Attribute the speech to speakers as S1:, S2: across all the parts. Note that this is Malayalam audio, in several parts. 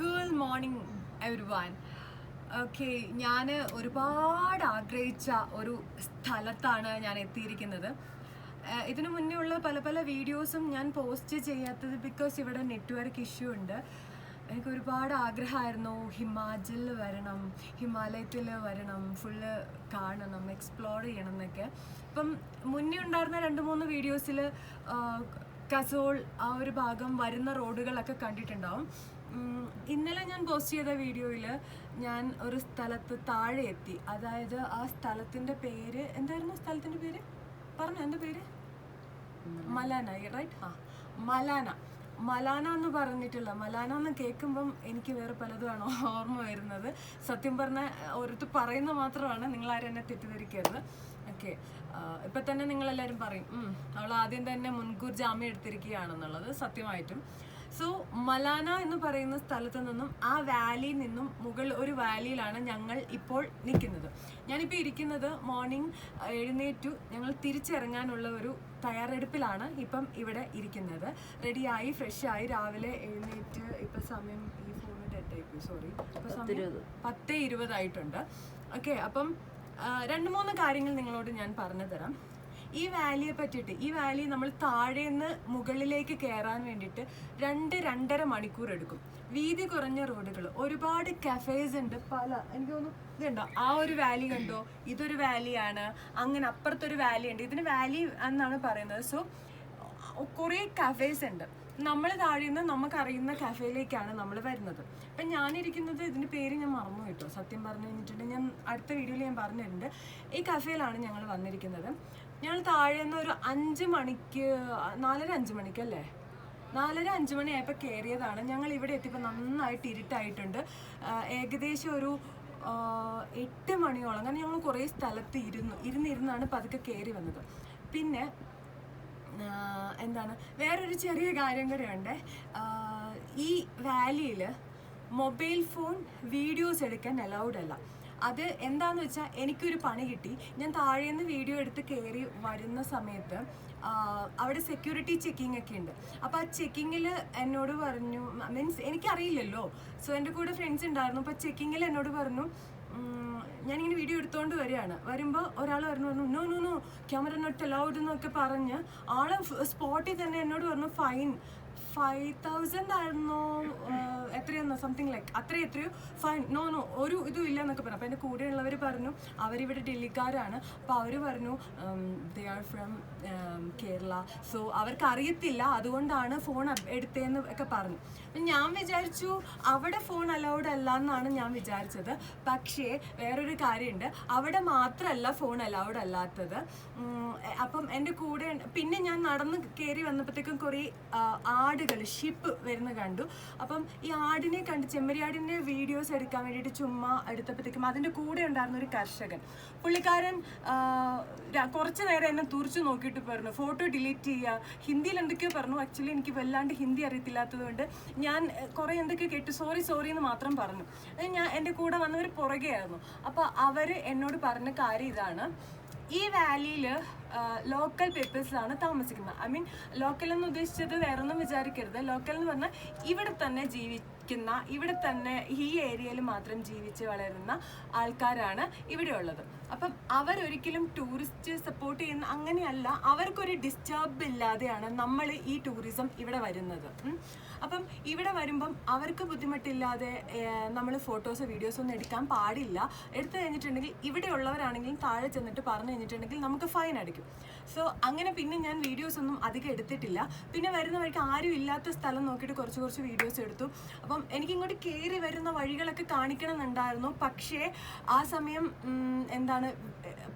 S1: Good morning everyone okay ഞാൻ ഒരുപാട് ആഗ്രഹിച്ച ഒരു സ്ഥലത്താണ് ഞാൻ എത്തിയിരിക്കുന്നത്. ഇതിനു മുന്നേ ഉള്ള പല പല വീഡിയോസും ഞാൻ പോസ്റ്റ് ചെയ്യാത്തത് ബിക്കോസ് ഇവിടെ നെറ്റ്വർക്ക് ഇഷ്യൂ ഉണ്ട്. എനിക്ക് ഒരുപാട് ആഗ്രഹമായിരുന്നു ഹിമാചലിൽ വരണം ഹിമാലയത്തിൽ വരണം ഫുള്ള് കാണണം എക്സ്പ്ലോർ ചെയ്യണം എന്നൊക്കെ. അപ്പം മുന്നേ ഉണ്ടായിരുന്ന രണ്ട് മൂന്ന് വീഡിയോസിൽ കസോൾ ആ ഒരു ഭാഗം വരുന്ന റോഡുകളൊക്കെ കണ്ടിട്ടുണ്ടാവും. ഇന്നലെ ഞാൻ പോസ്റ്റ് ചെയ്ത വീഡിയോയിൽ ഞാൻ ഒരു സ്ഥലത്ത് താഴെ എത്തി. അതായത് ആ സ്ഥലത്തിന്റെ പേര് എന്തായിരുന്നു സ്ഥലത്തിന്റെ പേര്? പറഞ്ഞു എന്റെ പേര്? മലാന റൈറ്റ് ആ മലാന. മലാന എന്ന് പറഞ്ഞിട്ടുള്ള മലാന എന്ന് കേൾക്കുമ്പം എനിക്ക് വേറെ പലതുമാണ് ഓർമ്മ വരുന്നത്. സത്യം പറഞ്ഞ ഓരോരുത്തർ പറയുന്ന മാത്രമാണ് നിങ്ങൾ ആരും എന്നെ തെറ്റിദ്ധരിക്കരുത്. ഓക്കെ ഇപ്പം തന്നെ നിങ്ങളെല്ലാവരും പറയും "ഉം, അവൾ ആദ്യം തന്നെ മുൻകൂർ ജാമ്യം എടുത്തിരിക്കുകയാണെന്നുള്ളത് സത്യമായിട്ടും. സോ മലാന എന്ന് പറയുന്ന സ്ഥലത്ത് നിന്നും ആ വാലിയിൽ നിന്നും മുകൾ ഒരു വാലിയിലാണ് ഞങ്ങൾ ഇപ്പോൾ നിൽക്കുന്നത്. ഞാനിപ്പോൾ ഇരിക്കുന്നത് മോർണിംഗ് എഴുന്നേറ്റു. ഞങ്ങൾ തിരിച്ചിറങ്ങാനുള്ള ഒരു തയ്യാറെടുപ്പിലാണ് ഇപ്പം ഇവിടെ ഇരിക്കുന്നത്. റെഡിയായി ഫ്രഷായി രാവിലെ എഴുന്നേറ്റ് ഇപ്പം സമയം ഈ ഫോണ് ഡെറ്റായിപ്പോയി സോറി ഇപ്പം സമയം പത്ത് ഇരുപതായിട്ടുണ്ട്. ഓക്കെ അപ്പം രണ്ട് മൂന്ന് കാര്യങ്ങൾ നിങ്ങളോട് ഞാൻ പറഞ്ഞു തരാം. ഈ വാലിയെ പറ്റിയിട്ട് ഈ വാലി നമ്മൾ താഴെ നിന്ന് മുകളിലേക്ക് കയറാൻ വേണ്ടിയിട്ട് രണ്ട് രണ്ടര മണിക്കൂർ എടുക്കും വീതി കുറഞ്ഞ റോഡുകൾ ഒരുപാട് കഫേസ് ഉണ്ട്. പല എനിക്ക് തോന്നുന്നു ഇതുണ്ടോ ആ ഒരു വാലി കണ്ടോ? ഇതൊരു വാലിയാണ് അങ്ങനെ അപ്പുറത്തൊരു വാലി ഉണ്ട്. ഇതിന് വാലി എന്നാണ് പറയുന്നത്. സോ കുറേ കഫേസ് ഉണ്ട്. നമ്മൾ താഴെ നിന്ന് നമുക്കറിയുന്ന കഫേയിലേക്കാണ് നമ്മൾ വരുന്നത്. അപ്പം ഞാനിരിക്കുന്നത് ഇതിന്റെ പേര് ഞാൻ മറന്നു കേട്ടോ. സത്യം പറഞ്ഞു കഴിഞ്ഞിട്ടുണ്ടെങ്കിൽ ഞാൻ അടുത്ത വീഡിയോയിൽ ഞാൻ പറഞ്ഞിട്ടുണ്ട്. ഈ കഫേയിലാണ് ഞങ്ങൾ വന്നിരിക്കുന്നത്. ഞങ്ങൾ നിന്ന് ഒരു അഞ്ച് മണിക്ക് നാലര അഞ്ച് മണിക്കല്ലേ? നാലര അഞ്ച് മണിയായപ്പോൾ കയറിയതാണ് ഞങ്ങൾ ഇവിടെ എത്തിയപ്പോൾ നന്നായിട്ട് ഇരുട്ടായിട്ടുണ്ട്. ഏകദേശം ഒരു എട്ട് മണിയോളം. കാരണം ഞങ്ങൾ കുറേ സ്ഥലത്ത് ഇരുന്നു ഇരുന്നിരുന്നാണ് പതുക്കെ കയറി വന്നത്. പിന്നെ എന്താണ്? വേറൊരു ചെറിയ കാര്യം കൂടെയുണ്ട് ഈ വാലിയിൽ മൊബൈൽ ഫോൺ വീഡിയോസ് എടുക്കാൻ അലൗഡ് അല്ല. അത് എന്താന്ന് വെച്ചാൽ എനിക്കൊരു പണി കിട്ടി. ഞാൻ താഴേന്ന് വീഡിയോ എടുത്ത് കയറി വരുന്ന സമയത്ത് അവിടെ സെക്യൂരിറ്റി ചെക്കിംഗ് ഒക്കെ ഉണ്ട്. അപ്പോൾ ആ ചെക്കിങ്ങിൽ എന്നോട് പറഞ്ഞു മീൻസ് എനിക്കറിയില്ലല്ലോ. സോ എന്റെ കൂടെ ഫ്രണ്ട്സ് ഉണ്ടായിരുന്നു. അപ്പോൾ ചെക്കിങ്ങിൽ എന്നോട് പറഞ്ഞു ഞാനിങ്ങനെ വീഡിയോ എടുത്തുകൊണ്ട് വരികയാണ്. വരുമ്പോൾ ഒരാൾ പറഞ്ഞു പറഞ്ഞു no no no camera not allowed എന്നൊക്കെ പറഞ്ഞ് ആളെ സ്പോട്ടിൽ തന്നെ എന്നോട് പറഞ്ഞു ഫൈൻ ഫൈവ് തൗസൻഡ് ആയിരുന്നോ എത്രയെന്നോ സംതിങ് ലൈക്ക് അത്ര എത്രയോ? ഫൈൻ നോ നോ ഒരു ഇതും ഇല്ല എന്നൊക്കെ പറഞ്ഞു. അപ്പോൾ എന്റെ കൂടെയുള്ളവർ പറഞ്ഞു അവരിവിടെ ഡൽഹിക്കാരാണ്. അപ്പോൾ അവർ പറഞ്ഞു they are from Kerala. So അവർക്ക് അറിയത്തില്ല അതുകൊണ്ടാണ് ഫോൺ എടുത്തതെന്ന് ഒക്കെ പറഞ്ഞു. ഞാൻ വിചാരിച്ചു അവിടെ ഫോൺ അലൗഡ് അല്ല എന്നാണ് ഞാൻ വിചാരിച്ചത്. പക്ഷേ വേറൊരു കാര്യമുണ്ട് അവിടെ മാത്രമല്ല ഫോൺ അലൗഡ് അല്ലാത്തത്. അപ്പം എന്റെ കൂടെ പിന്നെ ഞാൻ നടന്ന് കയറി വന്നപ്പോഴത്തേക്കും കുറേ ആടുകൾ ഷിപ്പ് വരുന്ന കണ്ടു. അപ്പം ഈ ആടിനെ കണ്ട് ചെമ്മരിയാടിന്റെ വീഡിയോസ് എടുക്കാൻ വേണ്ടിയിട്ട് ചുമ്മാ എടുത്തപ്പോഴത്തേക്കും അതിന്റെ കൂടെ ഉണ്ടായിരുന്ന ഒരു കർഷകൻ. പുള്ളിക്കാരൻ കുറച്ച് നേരം എന്നെ തുറച്ചു നോക്കിയിട്ട് പറഞ്ഞു ഫോട്ടോ ഡിലീറ്റ് ചെയ്യുക ഹിന്ദിയിൽ എന്തൊക്കെയോ പറഞ്ഞു. ആക്ച്വലി എനിക്ക് വല്ലാണ്ട് ഹിന്ദി അറിയത്തില്ലാത്തതുകൊണ്ട് ഞാൻ കുറേ എന്തൊക്കെയോ കേട്ടു സോറി സോറി എന്ന് മാത്രം പറഞ്ഞു. ഞാൻ എന്റെ കൂടെ വന്നവർ പുറകെയായിരുന്നു. അപ്പോൾ അവർ എന്നോട് പറഞ്ഞ കാര്യം ഇതാണ്. ഈ വാലിയിൽ ലോക്കൽ പീപ്പിൾസാണ് താമസിക്കുന്നത്. ഐ മീൻ ലോക്കൽ എന്ന് ഉദ്ദേശിച്ചത് വേറൊന്നും വിചാരിക്കരുത്. ലോക്കൽ എന്ന് പറഞ്ഞാൽ ഇവിടെ തന്നെ ജീവിക്കുന്ന ഇവിടെ തന്നെ ഈ ഏരിയയിൽ മാത്രം ജീവിച്ച് വളരുന്ന ആൾക്കാരാണ് ഇവിടെ ഉള്ളത്. അപ്പം അവരൊരിക്കലും ടൂറിസ്റ്റ് സപ്പോർട്ട് ചെയ്യുന്ന അങ്ങനെയല്ല അവർക്കൊരു ഡിസ്റ്റർബ് ഇല്ലാതെയാണ് നമ്മൾ ഈ ടൂറിസം ഇവിടെ വരുന്നത്. അപ്പം ഇവിടെ വരുമ്പം അവർക്ക് ബുദ്ധിമുട്ടില്ലാതെ നമ്മൾ ഫോട്ടോസോ വീഡിയോസോ ഒന്നും എടുക്കാൻ പാടില്ല. എടുത്തു കഴിഞ്ഞിട്ടുണ്ടെങ്കിൽ ഇവിടെ ഉള്ളവരാണെങ്കിലും താഴെ ചെന്നിട്ട് പറഞ്ഞു കഴിഞ്ഞിട്ടുണ്ടെങ്കിൽ നമുക്ക് ഫൈൻ അടിക്കും. സോ അങ്ങനെ പിന്നെ ഞാൻ വീഡിയോസ് ഒന്നും അധികം എടുത്തിട്ടില്ല. പിന്നെ വരുന്ന വഴിക്ക് ആരും ഇല്ലാത്ത സ്ഥലം നോക്കിയിട്ട് കുറച്ച് കുറച്ച് വീഡിയോസ് എടുത്തു. അപ്പം എനിക്ക് ഇങ്ങോട്ട് കയറി വരുന്ന വഴികളൊക്കെ കാണിക്കണം എന്നുണ്ടായിരുന്നു പക്ഷേ ആ സമയം എന്താണ്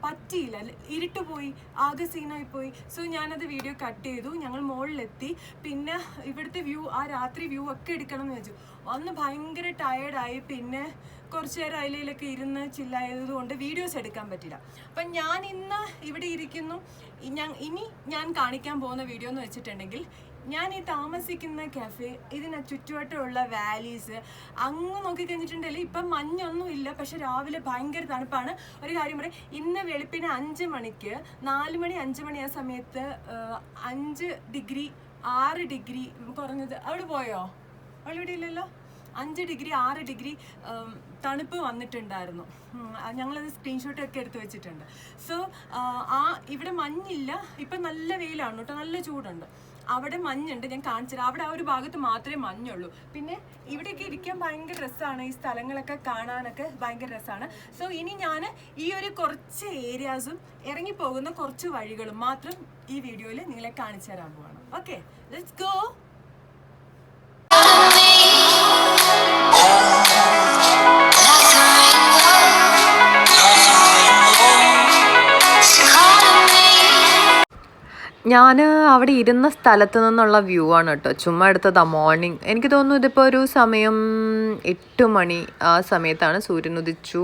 S1: പറ്റിയില്ല. ഇരുട്ട് പോയി ആകെ സീനായി പോയി സോ ഞാനത് വീഡിയോ കട്ട് ചെയ്തു. ഞങ്ങൾ മുകളിലെത്തി പിന്നെ ഇവിടുത്തെ വ്യൂ ആ രാത്രി വ്യൂ ഒക്കെ എടുക്കണം എന്ന് വെച്ചു. അന്ന് ഭയങ്കര ടയേർഡായി പിന്നെ കുറച്ച് നേരം അതിലൊക്കെ ഇരുന്ന് ചില്ലായത് കൊണ്ട് വീഡിയോസ് എടുക്കാൻ പറ്റില്ല അപ്പം ഞാൻ ഇന്ന് ഇവിടെ ഇരിക്കുന്നു. ഞാൻ ഇനി ഞാൻ കാണിക്കാൻ പോകുന്ന വീഡിയോ എന്ന് വെച്ചിട്ടുണ്ടെങ്കിൽ ഞാൻ ഈ താമസിക്കുന്ന കഫേ ഇതിന് ചുറ്റുവട്ടമുള്ള വാലീസ് അങ്ങ് നോക്കി ഇപ്പം മഞ്ഞൊന്നും ഇല്ല പക്ഷെ രാവിലെ ഭയങ്കര തണുപ്പാണ്. ഒരു കാര്യം പറയാം ഇന്ന് വെളുപ്പിന് അഞ്ച് മണിക്ക് നാല് മണി അഞ്ച് മണി ആ സമയത്ത് അഞ്ച് ഡിഗ്രി ആറ് ഡിഗ്രി കുറഞ്ഞത് അവിടെ പോയോ? അവളിവിടെ ഇല്ലല്ലോ? അഞ്ച് ഡിഗ്രി ആറ് ഡിഗ്രി തണുപ്പ് വന്നിട്ടുണ്ടായിരുന്നു. ഞങ്ങളത് സ്ക്രീൻഷോട്ട് ഒക്കെ എടുത്ത് വെച്ചിട്ടുണ്ട്. സോ ആ ഇവിടെ മഞ്ഞില്ല ഇപ്പം നല്ല വെയിലാണ് കേട്ടോ നല്ല ചൂടുണ്ട്. അവിടെ മഞ്ഞുണ്ട് ഞാൻ കാണിച്ചില്ല അവിടെ ആ ഒരു ഭാഗത്ത് മാത്രമേ മഞ്ഞുള്ളൂ. പിന്നെ ഇവിടെയൊക്കെ ഇരിക്കാൻ ഭയങ്കര രസമാണ് ഈ സ്ഥലങ്ങളൊക്കെ കാണാനൊക്കെ ഭയങ്കര രസമാണ് സോ ഇനി ഞാൻ ഈ ഒരു കുറച്ച് ഏരിയാസും ഇറങ്ങിപ്പോകുന്ന കുറച്ച് വഴികളും മാത്രം ഈ വീഡിയോയിൽ നിങ്ങളെ കാണിച്ചു തരാൻ പോവാണ്. ഓക്കെ ലെറ്റ്സ് ഗോ
S2: ഞാൻ അവിടെ ഇരുന്ന സ്ഥലത്ത് നിന്നുള്ള വ്യൂ ആണ് കേട്ടോ. ചുമ്മാ എടുത്തതാ മോർണിംഗ് എനിക്ക് തോന്നുന്നു ഇതിപ്പോൾ ഒരു സമയം എട്ട് മണി ആ സമയത്താണ് സൂര്യൻ ഉദിച്ചു.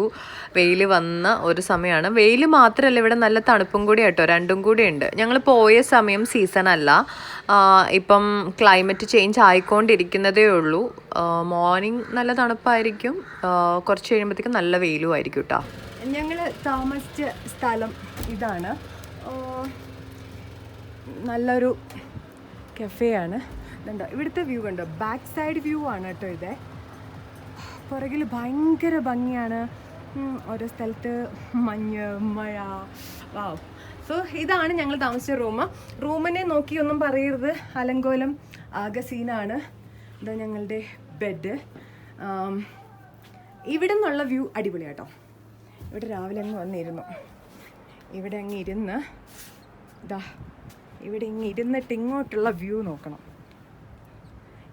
S2: വെയിൽ വന്ന ഒരു സമയമാണ് വെയിൽ മാത്രമല്ല ഇവിടെ നല്ല തണുപ്പും കൂടി കേട്ടോ രണ്ടും കൂടി ഉണ്ട്. ഞങ്ങൾ പോയ സമയം സീസൺ അല്ല. ഇപ്പം ക്ലൈമറ്റ് ചേഞ്ച് ആയിക്കൊണ്ടിരിക്കുന്നതേ ഉള്ളൂ. മോർണിംഗ് നല്ല തണുപ്പായിരിക്കും. കുറച്ച് കഴിയുമ്പോഴത്തേക്കും നല്ല വെയിലും ആയിരിക്കും കേട്ടോ
S1: ഞങ്ങൾ താമസിച്ച സ്ഥലം ഇതാണ്. നല്ലൊരു കഫേയാണ്. ഇതുണ്ടോ? ഇവിടുത്തെ വ്യൂ കണ്ടോ? ബാക്ക് സൈഡ് വ്യൂ ആണ് കേട്ടോ ഇത്. പുറകിൽ ഭയങ്കര ഭംഗിയാണ്. ഓരോ സ്ഥലത്ത് മഞ്ഞ് മഴ. വാവ് സോ ഇതാണ് ഞങ്ങൾ താമസിച്ച റൂം റൂമിനെ നോക്കിയൊന്നും പറയരുത്. അലങ്കോലം ആകെ സീനാണ് ഇതാ ഞങ്ങളുടെ ബെഡ് ഇവിടെ നിന്നുള്ള വ്യൂ അടിപൊളിയാട്ടോ ഇവിടെ രാവിലെ അങ്ങ് വന്നിരുന്നു. ഇവിടെ അങ്ങ് ഇരുന്ന് ഇതാ ഇവിടെ ഇങ്ങനെ ഇരുന്നിട്ട് ഇങ്ങോട്ടുള്ള വ്യൂ നോക്കണം.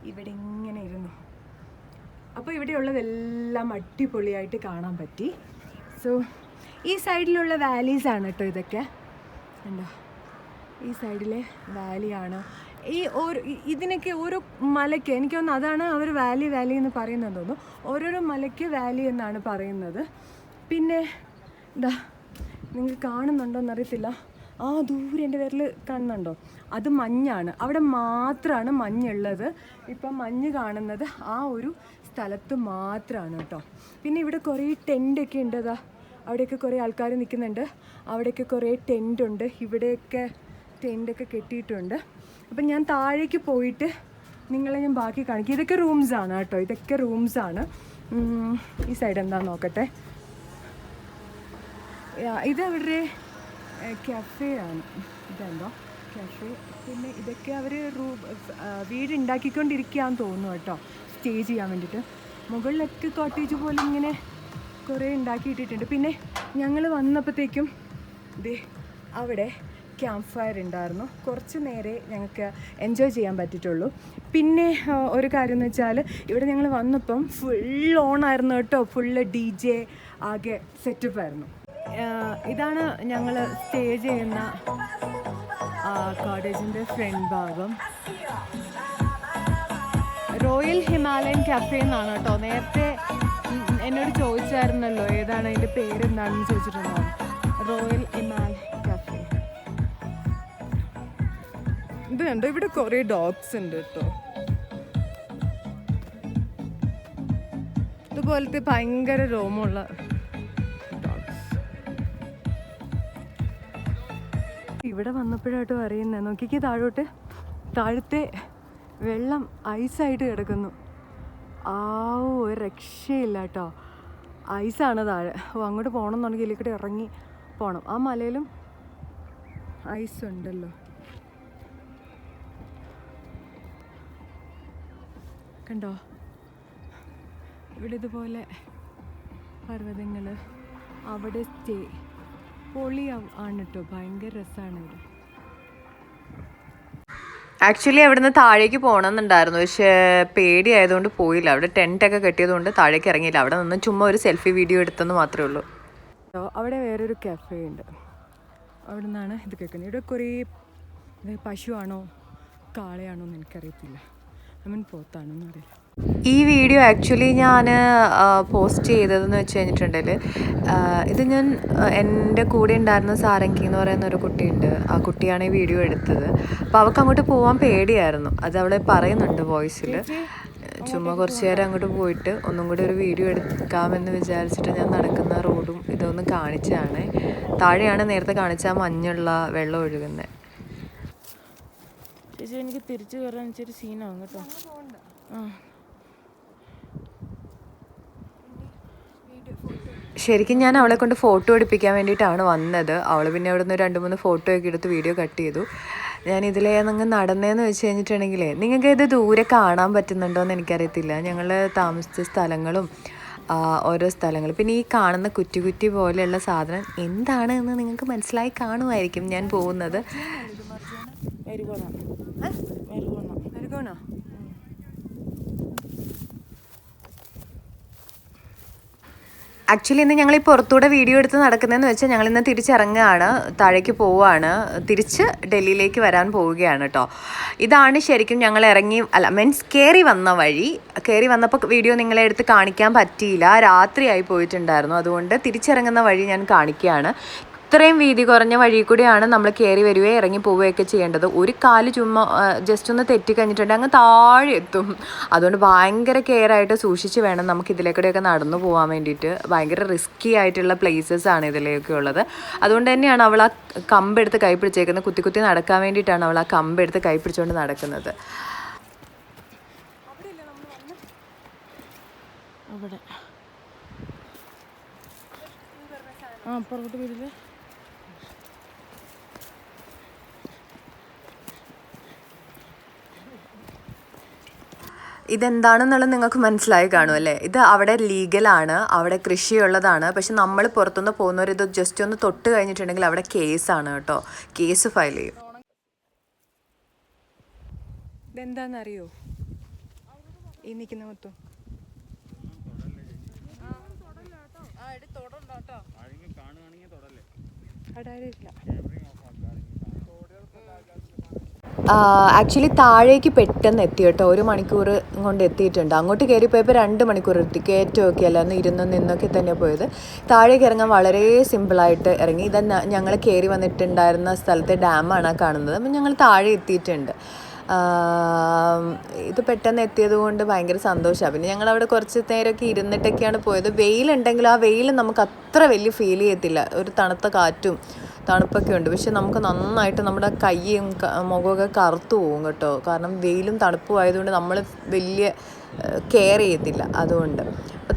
S1: ഇവിടെ ഇങ്ങനെ ഇരുന്നു. അപ്പോൾ ഇവിടെയുള്ളതെല്ലാം അടിപൊളിയായിട്ട് കാണാൻ പറ്റി. സോ ഈ സൈഡിലുള്ള വാലീസ് ആണ് കേട്ടോ ഇതൊക്കെ. ഉണ്ടോ ഈ സൈഡിലെ വാലിയാണ് ഈ ഓരോ ഇതിനൊക്കെ ഓരോ മലയ്ക്ക് എനിക്ക് തോന്നുന്നു അതാണ് അവർ വാലി വാലി എന്ന് പറയുന്നത് തോന്നുന്നു. ഓരോരോ മലയ്ക്ക് വാലി എന്നാണ് പറയുന്നത്. പിന്നെ ഇതാ നിങ്ങൾ കാണുന്നുണ്ടോ എന്നറിയത്തില്ല ആ ദൂരെ എന്റെ പേരിൽ കാണുന്നുണ്ടോ അത് മഞ്ഞാണ്. അവിടെ മാത്രമാണ് മഞ്ഞുള്ളത്. ഇപ്പം മഞ്ഞ് കാണുന്നത് ആ ഒരു സ്ഥലത്ത് മാത്രമാണ് കേട്ടോ. പിന്നെ ഇവിടെ കുറേ ടെന്റൊക്കെ ഉണ്ട് അതാ അവിടെയൊക്കെ കുറേ ആൾക്കാർ നിൽക്കുന്നുണ്ട്. അവിടെയൊക്കെ കുറേ ടെന്റ് ഉണ്ട് ഇവിടെയൊക്കെ ടെന്റൊക്കെ കെട്ടിയിട്ടുണ്ട്. അപ്പം ഞാൻ താഴേക്ക് പോയിട്ട് നിങ്ങളെ ഞാൻ ബാക്കി കാണിക്കും. ഇതൊക്കെ റൂംസാണ് കേട്ടോ. ഇതൊക്കെ റൂംസാണ് ഈ സൈഡ് എന്താ നോക്കട്ടെ. ഇത് അവരുടെ കഫേ ആണ്. ഇതെന്തോ? കഫേ പിന്നെ ഇതൊക്കെ അവർ റൂ ആ, വീട് ഉണ്ടാക്കിക്കൊണ്ടിരിക്കുകയാന്ന് തോന്നുന്നു കേട്ടോ. സ്റ്റേ ചെയ്യാൻ വേണ്ടിയിട്ട് മുകളിലൊക്കെ കോട്ടേജ് പോലെ ഇങ്ങനെ കുറേ ഉണ്ടാക്കിയിട്ടിട്ടുണ്ട്. പിന്നെ ഞങ്ങൾ വന്നപ്പോഴത്തേക്കും ദേ അവിടെ ക്യാമ്പ് ഫയർ ഉണ്ടായിരുന്നു. കുറച്ച് നേരെ ഞങ്ങൾക്ക് എൻജോയ് ചെയ്യാൻ പറ്റിയിട്ടുള്ളൂ. പിന്നെ ഒരു കാര്യം എന്ന് വെച്ചാൽ ഇവിടെ ഞങ്ങൾ വന്നപ്പം ഫുൾ ഓൺ ആയിരുന്നു കേട്ടോ. ഫുള്ള് ഡി ജെ ആകെ സെറ്റപ്പ് ആയിരുന്നു. ഇതാണ് ഞങ്ങൾ സ്റ്റേ ചെയ്യുന്ന കോട്ടേജിന്റെ ഫ്രണ്ട് ഭാഗം. റോയൽ ഹിമാലയൻ കഫേ എന്നാണ് കേട്ടോ. നേരത്തെ എന്നോട് ചോദിച്ചായിരുന്നല്ലോ ഏതാണ് അതിന്റെ പേര് എന്താണെന്ന് ചോദിച്ചിട്ടുണ്ടോ? റോയൽ ഹിമാലയൻ കഫേ ഇത് കണ്ടോ? ഇവിടെ കുറേ ഡോഗ്സ് ഉണ്ട് കേട്ടോ. ഇതുപോലത്തെ ഭയങ്കര രോമമുള്ള ഇവിടെ വന്നപ്പോഴായിട്ടും അറിയുന്നത് നോക്കിക്ക് താഴോട്ട്. താഴത്തെ വെള്ളം ഐസായിട്ട് കിടക്കുന്നു. ആ ഒരു രക്ഷയില്ല കേട്ടോ ഐസാണ് താഴെ. ഓ അങ്ങോട്ട് പോകണം എന്നുണ്ടെങ്കിൽ ഇതിലേക്കൂടെ ഇറങ്ങി പോകണം. ആ മലയിലും ഐസ് ഉണ്ടല്ലോ കണ്ടോ? ഇവിടെ ഇതുപോലെ പർവതങ്ങൾ അവിടെ സ്റ്റേ പൊളി ആ- ആണ് കേട്ടോ ഭയങ്കര രസമാണ് ഇവിടെ
S2: ആക്ച്വലി അവിടുന്ന് താഴേക്ക് പോകണമെന്നുണ്ടായിരുന്നു പക്ഷേ പേടിയായതുകൊണ്ട് പോയില്ല. അവിടെ ടെന്റൊക്കെ കെട്ടിയതുകൊണ്ട് താഴേക്ക് ഇറങ്ങിയില്ല. അവിടെ നിന്ന് ചുമ്മാ ഒരു സെൽഫി വീഡിയോ എടുത്തെന്ന് മാത്രമേ ഉള്ളൂ.
S1: സോ അവിടെ വേറൊരു കഫേ ഉണ്ട്. അവിടെ നിന്നാണ് ഇത് കേൾക്കുന്നത്. ഇവിടെ കുറേ പശുവാണോ കാളയാണോ എന്ന് എനിക്കറിയത്തില്ല. ഐ മീൻ എന്നറിയില്ല
S2: ഈ വീഡിയോ ആക്ച്വലി ഞാൻ പോസ്റ്റ് ചെയ്തതെന്ന് വെച്ച് കഴിഞ്ഞിട്ടുണ്ടെങ്കിൽ ഇത് ഞാൻ എന്റെ കൂടെ ഉണ്ടായിരുന്ന സാരംഗി എന്ന് പറയുന്ന ഒരു കുട്ടിയുണ്ട്. ആ കുട്ടിയാണ് ഈ വീഡിയോ എടുത്തത്. അപ്പോൾ അവൾക്ക് അങ്ങോട്ട് പോകാൻ പേടിയായിരുന്നു. അത് അവളെ പറയുന്നുണ്ട് വോയിസിൽ ചുമ്മാ കുറച്ച് നേരം അങ്ങോട്ട് പോയിട്ട് ഒന്നും കൂടി ഒരു വീഡിയോ എടുക്കാമെന്ന് വിചാരിച്ചിട്ട് ഞാൻ നടക്കുന്ന റോഡും ഇതൊന്ന് കാണിച്ചതാണ്. താഴെയാണ് നേരത്തെ കാണിച്ച മഞ്ഞുള്ള വെള്ളം ഒഴുകുന്നത്
S3: ചേച്ചി എനിക്ക് തിരിച്ചു കയറാൻ വെച്ചൊരു സീനാണ് കേട്ടോ. ആ.
S2: ശരിക്കും ഞാൻ അവളെ കൊണ്ട് ഫോട്ടോ എടുപ്പിക്കാൻ വേണ്ടിയിട്ടാണ് വന്നത്. അവൾ പിന്നെ അവിടെ നിന്ന് രണ്ട് മൂന്ന് ഫോട്ടോ ഒക്കെ എടുത്ത് വീഡിയോ കട്ട് ചെയ്തു. ഞാൻ ഇതിലേ നിങ്ങൾ നടന്നതെന്ന് വെച്ച് കഴിഞ്ഞിട്ടുണ്ടെങ്കിലേ നിങ്ങൾക്ക് ഇത് ദൂരെ കാണാൻ പറ്റുന്നുണ്ടോ എന്ന് എനിക്കറിയത്തില്ല. ഞങ്ങൾ താമസിച്ച സ്ഥലങ്ങളും ഓരോ സ്ഥലങ്ങൾ പിന്നെ ഈ കാണുന്ന കുറ്റി കുറ്റി പോലെയുള്ള സാധനം എന്താണ് എന്ന് നിങ്ങൾക്ക് മനസ്സിലായി കാണുമായിരിക്കും ഞാൻ പോകുന്നത്.
S1: മരുകോണോ
S2: ആക്ച്വലി ഇന്ന് ഞങ്ങൾ ഈ പുറത്തൂടെ വീഡിയോ എടുത്ത് നടക്കുന്നതെന്ന് വെച്ചാൽ ഞങ്ങൾ ഇന്ന് തിരിച്ചിറങ്ങുകയാണ്. താഴേക്ക് പോവുകയാണ്. തിരിച്ച് ഡൽഹിയിലേക്ക് വരാൻ പോവുകയാണ് കേട്ടോ. ഇതാണ് ശരിക്കും ഞങ്ങൾ ഇറങ്ങി അല്ല മീൻസ് കയറി വന്ന വഴി. കയറി വന്നപ്പോൾ വീഡിയോ നിങ്ങളെ എടുത്ത് കാണിക്കാൻ പറ്റിയില്ല. രാത്രിയായി പോയിട്ടുണ്ടായിരുന്നു. അതുകൊണ്ട് തിരിച്ചിറങ്ങുന്ന വഴി ഞാൻ കാണിക്കുകയാണ്. ഇത്രയും വീതി കുറഞ്ഞ വഴി കൂടിയാണ് നമ്മൾ കയറി വരികയോ ഇറങ്ങി പോവുകയൊക്കെ ചെയ്യേണ്ടത്. ഒരു കാൽ ചുമ്മാ ജസ്റ്റ് ഒന്ന് തെറ്റി കഴിഞ്ഞിട്ടുണ്ടെങ്കിൽ അങ്ങ് താഴെ എത്തും. അതുകൊണ്ട് ഭയങ്കര കെയർ ആയിട്ട് സൂക്ഷിച്ച് വേണം നമുക്ക് ഇതിലേക്കൂടെയൊക്കെ നടന്നു പോകാൻ വേണ്ടിയിട്ട്. ഭയങ്കര റിസ്കി ആയിട്ടുള്ള പ്ലേസസ് ആണ് ഇതിലേക്ക് ഉള്ളത്. അതുകൊണ്ട് തന്നെയാണ് അവൾ ആ കമ്പെടുത്ത് കൈ പിടിച്ചേക്കുന്നത്. കുത്തി കുത്തി നടക്കാൻ വേണ്ടിയിട്ടാണ് അവൾ ആ കമ്പെടുത്ത് കൈ പിടിച്ചുകൊണ്ട് നടക്കുന്നത്.
S3: അവിടെ. ആ പുറകോട്ട് വരില്ലേ
S2: ഇതെന്താണെന്നുള്ളത് നിങ്ങൾക്ക് മനസ്സിലായി കാണും അല്ലേ? ഇത് അവിടെ ലീഗലാണ് അവിടെ കൃഷിയുള്ളതാണ്. പക്ഷെ നമ്മൾ പുറത്തുനിന്ന് പോകുന്നവർ ഇത് ജസ്റ്റ് ഒന്ന് തൊട്ട് കഴിഞ്ഞിട്ടുണ്ടെങ്കിൽ അവിടെ കേസാണ് കേട്ടോ. കേസ് ഫയൽ ചെയ്യും.
S1: ഇതെന്താണെന്നറിയോ ഈ നിൽക്കുന്ന മൊത്തം.
S2: ആക്ച്വലി താഴേക്ക് പെട്ടെന്ന് എത്തി കേട്ടോ. ഒരു മണിക്കൂർ കൊണ്ട് എത്തിയിട്ടുണ്ട്. അങ്ങോട്ട് കയറിപ്പോയപ്പോൾ രണ്ട് മണിക്കൂർ എത്തി കയറ്റമൊക്കെ അല്ലാന്ന് ഇരുന്ന് നിന്നൊക്കെ തന്നെ പോയത്. താഴേക്ക് ഇറങ്ങാൻ വളരെ സിമ്പിളായിട്ട് ഇറങ്ങി. ഇത് ഞങ്ങൾ കയറി വന്നിട്ടുണ്ടായിരുന്ന സ്ഥലത്തെ ഡാമാണ് കാണുന്നത്. അപ്പം ഞങ്ങൾ താഴെ എത്തിയിട്ടുണ്ട്. ഇത് പെട്ടെന്ന് എത്തിയത് കൊണ്ട് ഭയങ്കര സന്തോഷമാണ് പിന്നെ ഞങ്ങൾ അവിടെ കുറച്ച് നേരമൊക്കെ ഇരുന്നിട്ടൊക്കെയാണ് പോയത്. വെയിലുണ്ടെങ്കിൽ ആ വെയിൽ നമുക്ക് അത്ര വലിയ ഫീൽ ചെയ്യത്തില്ല. ഒരു തണുത്ത കാറ്റും തണുപ്പൊക്കെ ഉണ്ട്. പക്ഷെ നമുക്ക് നന്നായിട്ട് നമ്മുടെ കൈയും മുഖമൊക്കെ കറുത്തു പോകും കേട്ടോ. കാരണം വെയിലും തണുപ്പും ആയതുകൊണ്ട് നമ്മൾ വലിയ കെയർ ചെയ്യത്തില്ല അതുകൊണ്ട്.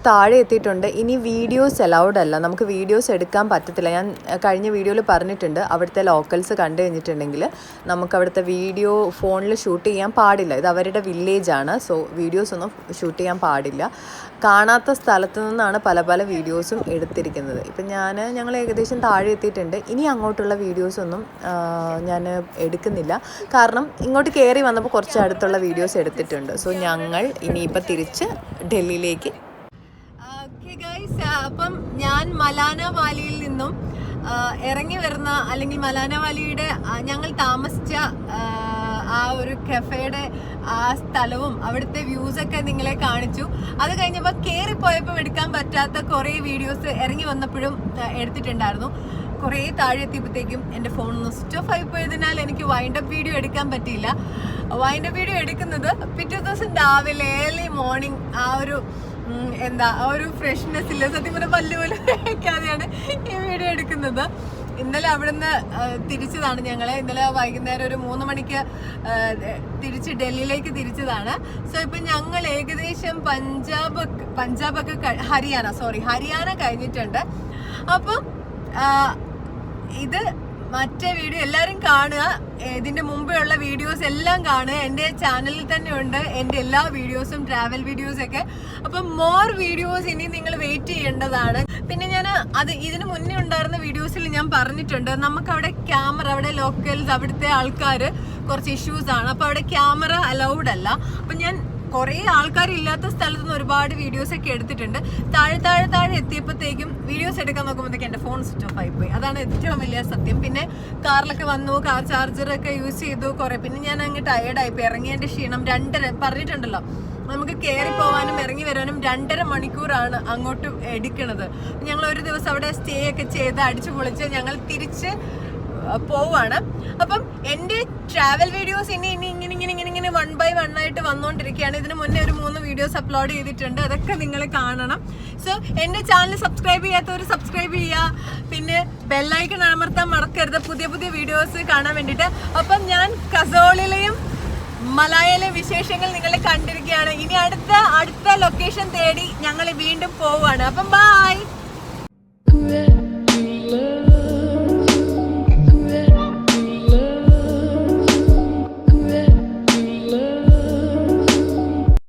S2: താഴെ എത്തിയിട്ടുണ്ട്. ഇനി വീഡിയോസ് അലൗഡ് അല്ല. നമുക്ക് വീഡിയോസ് എടുക്കാൻ പറ്റത്തില്ല. ഞാൻ കഴിഞ്ഞ വീഡിയോയിൽ പറഞ്ഞിട്ടുണ്ട്. അവിടുത്തെ ലോക്കൽസ് കണ്ടു കഴിഞ്ഞിട്ടുണ്ടെങ്കിൽ നമുക്ക് അവിടുത്തെ വീഡിയോ ഫോണിൽ ഷൂട്ട് ചെയ്യാൻ പാടില്ല. ഇത് അവരുടെ വില്ലേജാണ് സോ വീഡിയോസ് ഒന്നും ഷൂട്ട് ചെയ്യാൻ പാടില്ല. കാണാത്ത സ്ഥലത്ത് നിന്നാണ് പല പല വീഡിയോസും എടുത്തിരിക്കുന്നത്. ഇപ്പം ഞാൻ ഞങ്ങൾ ഏകദേശം താഴെ എത്തിയിട്ടുണ്ട്. ഇനി അങ്ങോട്ടുള്ള വീഡിയോസൊന്നും ഞാൻ എടുക്കുന്നില്ല. കാരണം ഇങ്ങോട്ട് കയറി വന്നപ്പോൾ കുറച്ച് അടുത്തുള്ള വീഡിയോസ് എടുത്തിട്ടുണ്ട്. സോ ഞങ്ങൾ ഇനിയിപ്പോൾ തിരിച്ച് ഡൽഹിയിലേക്ക്.
S1: അപ്പം ഞാൻ മലാന വാലിയിൽ നിന്നും ഇറങ്ങി വരുന്ന അല്ലെങ്കിൽ മലാനവാലിയുടെ ഞങ്ങൾ താമസിച്ച ആ, ഒരു കഫേയുടെ ആ സ്ഥലവും അവിടുത്തെ വ്യൂസ് ഒക്കെ നിങ്ങളെ കാണിച്ചു. അത് കഴിഞ്ഞപ്പോൾ കയറിപ്പോയപ്പോൾ എടുക്കാൻ പറ്റാത്ത കുറേ വീഡിയോസ് ഇറങ്ങി വന്നപ്പോഴും എടുത്തിട്ടുണ്ടായിരുന്നു. കുറേ താഴെ എത്തിയപ്പോഴത്തേക്കും എന്റെ ഫോൺ സ്വിച്ച് ഓഫ് ആയി പോയതിനാൽ എനിക്ക് വൈൻഡപ്പ് വീഡിയോ എടുക്കാൻ പറ്റിയില്ല. വൈൻഡപ്പ് വീഡിയോ എടുക്കുന്നത് പിറ്റേ ദിവസം രാവിലെ ഏർലി മോർണിംഗ് ആ ഒരു എന്താ ഒരു ഫ്രഷ്നെസ് ഇല്ല? സത്യം പറഞ്ഞാൽ പല്ല് പോലും വയ്ക്കാതെയാണ് ഈ വീഡിയോ എടുക്കുന്നത്. ഇന്നലെ അവിടുന്ന് തിരിച്ചതാണ് ഞങ്ങളെ. ഇന്നലെ വൈകുന്നേരം ഒരു മൂന്ന് മണിക്ക് തിരിച്ച് ഡൽഹിയിലേക്ക് തിരിച്ചതാണ്. സോ ഇപ്പം ഞങ്ങൾ ഏകദേശം പഞ്ചാബ് പഞ്ചാബൊക്കെ ഹരിയാന സോറി ഹരിയാന കഴിഞ്ഞിട്ടുണ്ട്. അപ്പം ഇത് മറ്റേ വീഡിയോ എല്ലാവരും കാണുക. ഇതിന്റെ മുമ്പേ ഉള്ള വീഡിയോസ് എല്ലാം കാണുക. എന്റെ ചാനലിൽ തന്നെ ഉണ്ട്. എന്റെ എല്ലാ വീഡിയോസും ട്രാവൽ വീഡിയോസ് ഒക്കെ. അപ്പം മോർ വീഡിയോസ് ഇനി നിങ്ങൾ വെയിറ്റ് ചെയ്യേണ്ടതാണ്. പിന്നെ ഞാൻ അത് ഇതിന് മുന്നേ ഉണ്ടായിരുന്ന വീഡിയോസിൽ ഞാൻ പറഞ്ഞിട്ടുണ്ട്. നമുക്ക് അവിടെ ക്യാമറ അവിടെ ലോക്കൽസ് അവിടുത്തെ ആൾക്കാർ കുറച്ച് ഇഷ്യൂസ് ആണ്. അപ്പോൾ അവിടെ ക്യാമറ അലൗഡ് അല്ല. അപ്പം ഞാൻ കുറേ ആൾക്കാരില്ലാത്ത സ്ഥലത്ത് നിന്ന് ഒരുപാട് വീഡിയോസ് ഒക്കെ എടുത്തിട്ടുണ്ട്. താഴെ താഴെ താഴെ എത്തിയപ്പോഴത്തേക്കും വീഡിയോസ് എടുക്കാൻ നോക്കുമ്പോഴത്തേക്കും എന്റെ ഫോൺ സ്വിച്ച് ഓഫ് ആയി പോയി അതാണ് ഏറ്റവും വലിയ സത്യം. പിന്നെ കാറിലൊക്കെ വന്നു കാർ ചാർജർ ഒക്കെ യൂസ് ചെയ്തു കുറേ. പിന്നെ ഞാൻ അങ്ങ് ടയേർഡായി പോയി ഇറങ്ങിയതിന്റെ ക്ഷീണം രണ്ടര പറഞ്ഞിട്ടുണ്ടല്ലോ. നമുക്ക് കയറി പോകാനും ഇറങ്ങി വരാനും രണ്ടര മണിക്കൂറാണ് അങ്ങോട്ട് എടുക്കുന്നത് ഞങ്ങൾ ഒരു ദിവസം അവിടെ സ്റ്റേ ഒക്കെ ചെയ്ത് അടിച്ചു പൊളിച്ച് ഞങ്ങൾ തിരിച്ച് പോവാണ്. അപ്പം എന്റെ ട്രാവൽ വീഡിയോസ് ഇനി ഇനി ഇങ്ങനെ ഇങ്ങനെ ഇങ്ങനെ ഇങ്ങനെ വൺ ബൈ വൺ ആയിട്ട് വന്നുകൊണ്ടിരിക്കുകയാണ് ഇതിന് മുന്നേ ഒരു മൂന്ന് വീഡിയോസ് അപ്ലോഡ് ചെയ്തിട്ടുണ്ട്. അതൊക്കെ നിങ്ങൾ കാണണം. സോ എന്റെ ചാനൽ സബ്സ്ക്രൈബ് ചെയ്യാത്തവർ സബ്സ്ക്രൈബ് ചെയ്യുക പിന്നെ ബെല്ലൈക്കൺ അമർത്താൻ മറക്കരുത്. പുതിയ പുതിയ വീഡിയോസ് കാണാൻ വേണ്ടിയിട്ട്. അപ്പം ഞാൻ കസോളിലെയും മലായയിലെ വിശേഷങ്ങൾ നിങ്ങൾ കണ്ടിരിക്കുകയാണ്. ഇനി അടുത്ത അടുത്ത ലൊക്കേഷൻ തേടി ഞങ്ങൾ വീണ്ടും പോവുകയാണ് അപ്പം ബായ്